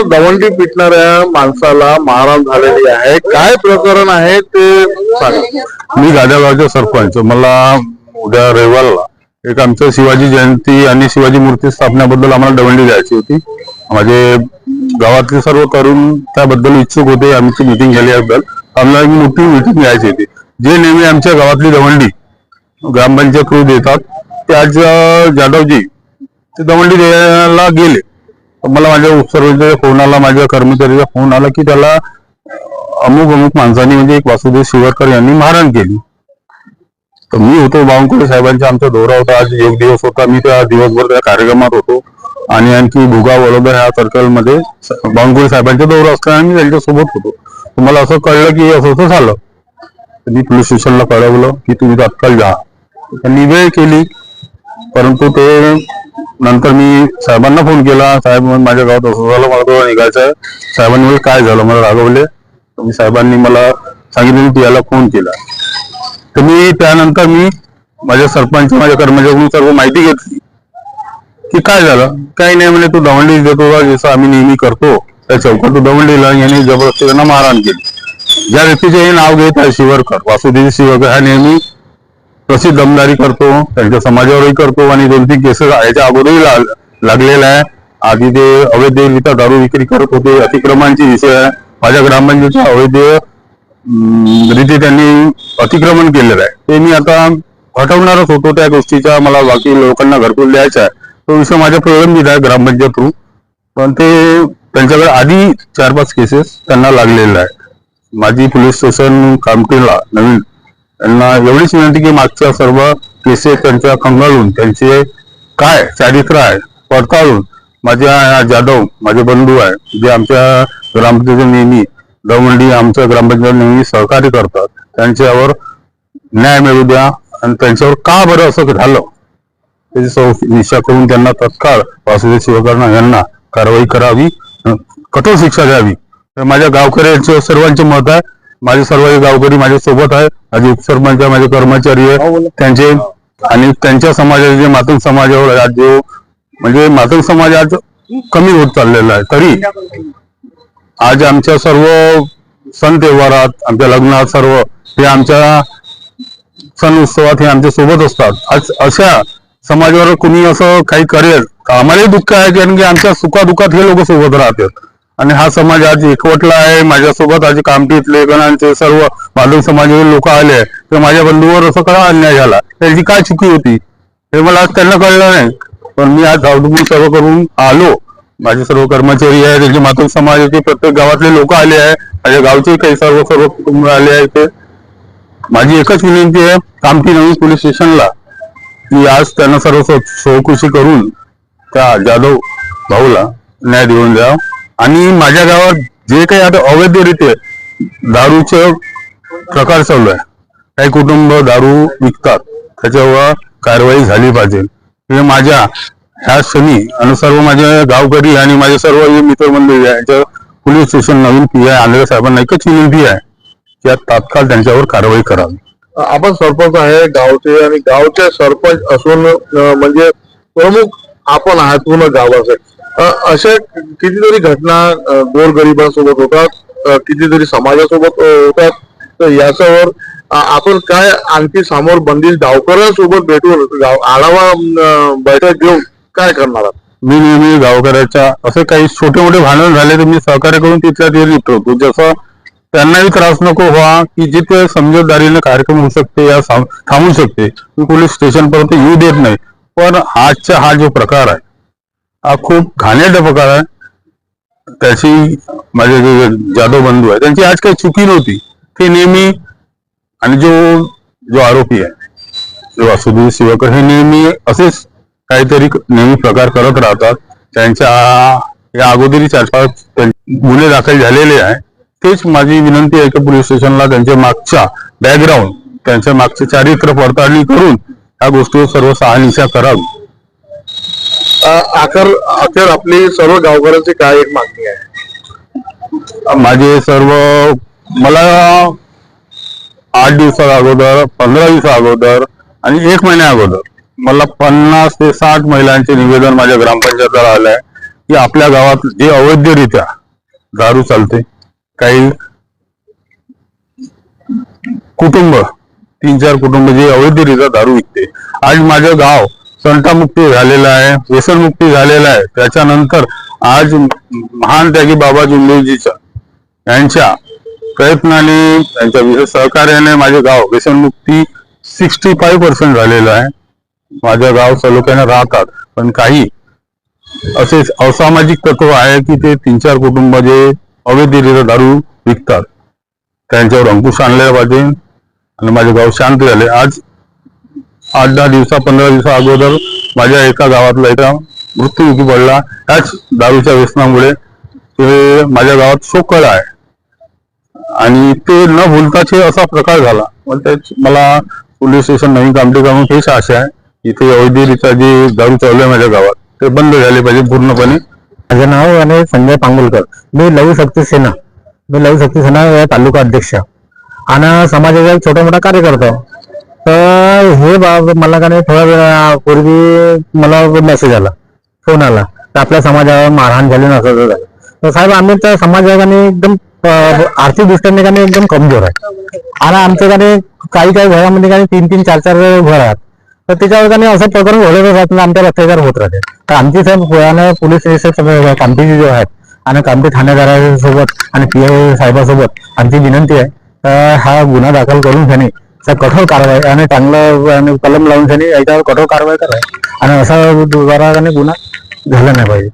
आता दवंडी पिटणाऱ्या माणसाला मारहाण झालेली आहे. काय प्रकरण आहे ते सांगा. मी गाड्यागावचा सरपंच. मला उद्या रविवारला एक आमचं शिवाजी जयंती आणि शिवाजी मूर्ती स्थापण्याबद्दल आम्हाला दवंडी द्यायची होती. माझे गावातले सर्व करून त्याबद्दल इच्छुक होते. आमची मिटिंग झाली याबद्दल. आम्हाला एक मोठी मिटिंग घ्यायची होती. जे नेहमी आमच्या गावातली दवंडी ग्रामपंचायत क्रू देतात ते आज जाधवजी ते दवंडी द्यायला गेले. मला माझ्या उपसर्वाचा फोन आला माझ्या कर्मचारीचा फोन आला की त्याला अमुक अमुक माणसांनी म्हणजे एक वासुदेव शिवरकर यांनी मारहाण केली. तर मी होतो बावनकुळे साहेबांचा आमचा दौरा होता. आज एक दिवस होता. मी त्या दिवसभर त्या कार्यक्रमात होतो. आणि आणखी भुगा वडोदर ह्या सर्कलमध्ये बावनकुळे साहेबांचा दौरा असताना आम्ही त्यांच्यासोबत होतो. तर मला असं कळलं की असं असं झालं. तर मी पोलीस स्टेशनला कळवलं की तुम्ही तात्काळ जा. त्यांनी वेळ केली. परंतु ते नंतर मी साहेबांना फोन केला. साहेब माझ्या गावात असं झालं मला थोडं निघायचं आहे. साहेबांनी मला काय झालं? मला रागवले मी साहेबांनी मला सांगितलं की याला फोन केला. तर मी त्यानंतर मी माझ्या सरपंच माझ्या कर्मचाऱ्यांनी सर्व माहिती घेतली. की काय झालं? काही नाही म्हणे तू दवंडी देतो जसं आम्ही नेहमी करतो. त्या चौकात तू दवंडीला याने जबरदस्ती त्यांना मारहाण केली. ज्या व्यक्तीचे हे नाव घेत आहे शिवरकर वासुदेव शिवरकर हा नेहमी प्रसिद्ध दमदारी करतो त्यांच्या समाजावरही करतो आणि दोन तीन केसेस याच्या अगोदरही लागलेला आहे. आधी ते अवैधरित्या दारू विक्री करत होते अतिक्रमणाचे विषय आहे. माझ्या ग्रामपंचायतीच्या अवैध रीती त्यांनी अतिक्रमण केलेलं आहे. ते मी आता हटवणारच होतो त्या गोष्टीचा. मला बाकी लोकांना घरकुल द्यायचा आहे. तो विषय माझ्या प्रलंबित आहे ग्रामपंचायत थ्रू. पण ते त्यांच्याकडे आधी चार पाच केसेस त्यांना लागलेले आहे. माझी पोलीस स्टेशन कामठीला नवीन त्यांना एवढीच विनंती की मागच्या सर्व केसेस त्यांच्या खंगाळून त्यांचे काय चारित्र आहे पडताळून माझ्या जाधव माझे बंधू आहे जे आमच्या ग्रामपंचायत नेहमी दवंडी आमच्या ग्रामपंचायत नेहमी सहकार्य करतात त्यांच्यावर न्याय मिळू द्या आणि त्यांच्यावर का बरं असं झालं? त्याची सौनिशा करून त्यांना तत्काळ वासुदेव शिवकर्ण यांना कारवाई करावी कठोर शिक्षा द्यावी. तर माझ्या गावकऱ्यांचे सर्वांचे मत आहे माझे सर्व हे गावकरी माझ्या सोबत आहे माझे उपसरपंच माझे कर्मचारी आहे त्यांचे आणि त्यांच्या समाजाचे जे मातंग समाजावर आज जो म्हणजे मातंग समाज आज कमी होत चाललेला आहे. तरी आज आमच्या सर्व सण तेव्हारात आमच्या लग्नात सर्व हे आमच्या सण उत्सवात हे आमच्यासोबत असतात. आज अशा समाजावर कुणी असं काही करेल आम्हालाही दुःख आहे कारण की आमच्या सुखादुखात हे लोक सोबत राहतात. आणि हा समाज आज एकवटला आहे. माझ्यासोबत आज कामठीतले गणांचे सर्व माधव समाजाचे लोक आले तर माझ्या बंधूवर असं करा अन्याय झाला? त्याची काय चुकी होती? हे मला आज त्यांना कळलं नाही. पण मी आज धावधुमून सर्व करून आलो. माझे सर्व कर्मचारी आहे त्यांचे मातृ समाजाचे प्रत्येक गावातले लोक आले आहे माझ्या गावचे काही सर्व सर्व कुटुंब आले आहे ते. माझी एकच विनंती आहे कामठी नवीन पोलीस स्टेशनला. की आज त्यांना सर्व चौकशी करून त्या जाधव भाऊला न्याय देऊन द्या. आणि माझ्या गावात जे काही आता अवैधरित्या दारूचे प्रकार चालू आहे काही कुटुंब दारू विकतात त्याच्यावर कारवाई झाली पाहिजे. हे माझ्या ह्या क्षणी आणि सर्व माझे गावकरी आणि माझे सर्व जे मित्रमंडळी आहे यांच्या पोलीस स्टेशन नवीन पी आय आंधळे साहेबांना एकच विनंती आहे की तात्काळ त्यांच्यावर कारवाई करावी. आपण सरपंच आहे गावचे आणि गावचे सरपंच असून म्हणजे प्रमुख आपण आहात पूर्ण गावासाठी अशा कितीतरी घटना गोरगरिबांसोबत होतात कितीतरी समाजासोबत होतात. तर याच्यावर आपण काय आणखी समोर बंदिश गावकऱ्यांसोबत भेटून गाव आढावा बैठक घेऊन काय करणार आहात? मी नेहमी गावकऱ्याच्या असे काही छोटे मोठे भांडण झाले तर मी सहकार्य करून तिथल्या तिथे निपटवतो जसं त्यांनाही त्रास नको व्हा की जिथे समजूतदारीने कार्यक्रम होऊ शकते या थांबू शकते. मी पोलीस स्टेशन पर्यंत येऊ देत नाही. पण आजचा हा जो प्रकार आहे हा खूप घाणेरडा प्रकार आहे. त्याची माझे जे जाधव बंधू आहे त्यांची आज काही चुकी नव्हती. ते नेहमी आणि जो जो आरोपी आहे जो वासुदेव शिवकर हे नेहमी असेच काहीतरी नेहमी प्रकार करत राहतात. त्यांच्या या अगोदरी चार पाच गुन्हे दाखल झालेले आहे. तेच माझी विनंती आहे की पोलीस स्टेशनला त्यांच्या मागच्या बॅकग्राऊंड त्यांच्या मागचे चारित्र पडताळणी करून या गोष्टीवर सर्व सहानिशा करावी. अं, अखेर अखेर आपली सर्व गावकऱ्यांची काय एक मागणी आहे? माझे सर्व मला आठ दिवसा अगोदर पंधरा दिवसा अगोदर आणि एक महिन्या अगोदर मला पन्नास ते साठ महिलांचे निवेदन माझ्या ग्रामपंचायतीला आलंय की आपल्या गावात जे अवैधरित्या दारू चालते काही कुटुंब तीन चार कुटुंब जे अवैधरित्या दारू विकते आज माझं गाव संतामुक्ती झालेला आहे व्यसनमुक्ती झालेला आहे. त्याच्यानंतर आज महान त्यागी बाबा जुंदेजीचा यांच्या प्रयत्नाने त्यांच्या विशेष सहकार्याने माझे गाव व्यसनमुक्ती सिक्स्टी फाईव्ह पर्सेंट झालेलं आहे. माझ्या गाव सलोख्याने राहतात. पण काही असे असामाजिक तत्व आहे की ते तीन चार कुटुंब जे अवैधरित्या दारू विकतात. त्यांच्यावर अंकुश आणले पाहिजे. आणि माझे गाव शांत झाले. आज आठ दहा दिवसा पंधरा दिवसा अगोदर माझ्या एका गावातला एका मृत्यूमुखी पडला. त्याच दारूच्या व्यसनामुळे ते माझ्या गावात शोकळ आहे. आणि ते न भूलताचे असा प्रकार झाला. पण मला पोलीस स्टेशन नवीन कामटी करून हेच आशा आहे. इथे अवैधरित्या जे दारू चालू आहे माझ्या गावात ते बंद झाले पाहिजे पूर्णपणे. माझं नाव आहे संजय पांगुलकर. मी लघु शक्ती सेना. मी लघु शक्ती सेना तालुका अध्यक्ष. आणि समाजाचा एक छोटा मोठा कार्यकर्ता. तर हे बाब मला का नाही थोड्या वेळापूर्वी मला मेसेज आला फोन आला. तर आपल्या समाजावर मारहाण झाली नसं झालं. तर साहेब आम्ही तर समाजाने एकदम आर्थिक दृष्ट्याने का नाही एकदम कमजोर आहे. आणि आमच्या का काही काही घरामध्ये काही तीन तीन चार चार घर आहेत तर त्याच्यावर का नाही असं प्रकरण घडत असतात आमच्या आमच्यावर होत राहते. तर आमची साहेब पोलीस कामटीचे जे आहेत आणि कामटी ठाणेदारासोबत आणि पी आय साहेबासोबत आमची विनंती आहे. तर हा गुन्हा दाखल करून घेणे तर कठोर कारवाई आणि चांगलं आणि कलम लावून त्यांनी याच्यावर कठोर कारवाई करावी. आणि असा दुबारा आणि गुन्हा झाला नाही पाहिजे.